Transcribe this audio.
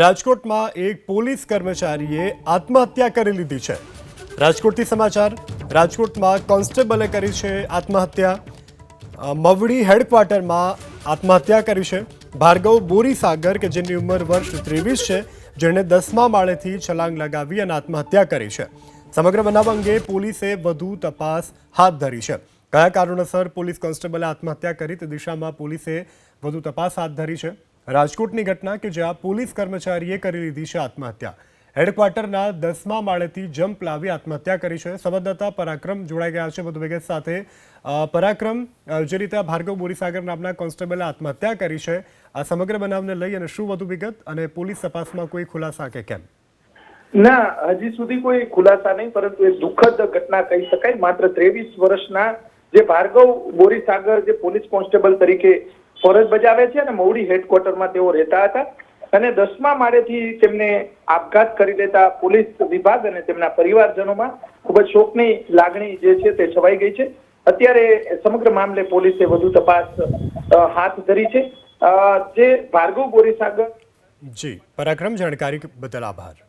રાજકોટમાં એક પોલીસ કર્મચારીએ આત્મહત્યા કરી લીધી છે. રાજકોટથી સમાચાર, રાજકોટમાં કોન્સ્ટેબલે કરી છે આત્મહત્યા. મવડી હેડક્વાર્ટરમાં આત્મહત્યા કરી છે. ભાર્ગવ બોરીસાગર, કે જેની ઉંમર વર્ષ ત્રેવીસ છે, જેણે દસમા માળેથી છલાંગ લગાવી અને આત્મહત્યા કરી છે. સમગ્ર બનાવ અંગે પોલીસે વધુ તપાસ હાથ ધરી છે. કયા કારણોસર પોલીસ કોન્સ્ટેબલે આત્મહત્યા કરી તે દિશામાં પોલીસે વધુ તપાસ હાથ ધરી છે? રાજકોટની ઘટના કે જ્યાં પોલીસ કર્મચારીએ કરી લીધી છે આત્મહત્યા. હેડક્વાર્ટરના દસમા માળેથી જમ્પ લાવી આત્મહત્યા કરી છે. સંવાદદાતા પરાક્રમ જોડાઈ ગયા છે. વધુ વિગત સાથે પરાક્રમ જે રીતે ભાર્ગવ બોરીસાગર નામના કોન્સ્ટેબલે આત્મહત્યા કરી છે, આ સમગ્ર બનાવને લઈ અને શું વધુ વિગત અને પોલીસ તપાસમાં કોઈ ખુલાસા કે કેમ? ના, હજી સુધી કોઈ ખુલાસા નહીં, પરંતુ એ દુઃખદ ઘટના કહી શકાય. માત્ર ત્રેવીસ વર્ષના જે ભાર્ગવ બોરીસાગર જે પોલીસ કોન્સ્ટેબલ તરીકે ફરજ બજાવે છે અને મૌડી હેડક્વાર્ટરમાં તેઓ રહેતા હતા અને દસમા માળેથી તેમને આપઘાત કરી દેતા પોલીસ વિભાગ અને તેમના પરિવારજનોમાં ખૂબ જ શોકની લાગણી જે છે તે છવાઈ ગઈ છે. અત્યારે સમગ્ર મામલે પોલીસે વધુ તપાસ હાથ ધરી છે. જે ભાર્ગવ ગોરીસાગર જી, પરાક્રમ જાણકારી બદલ આભાર.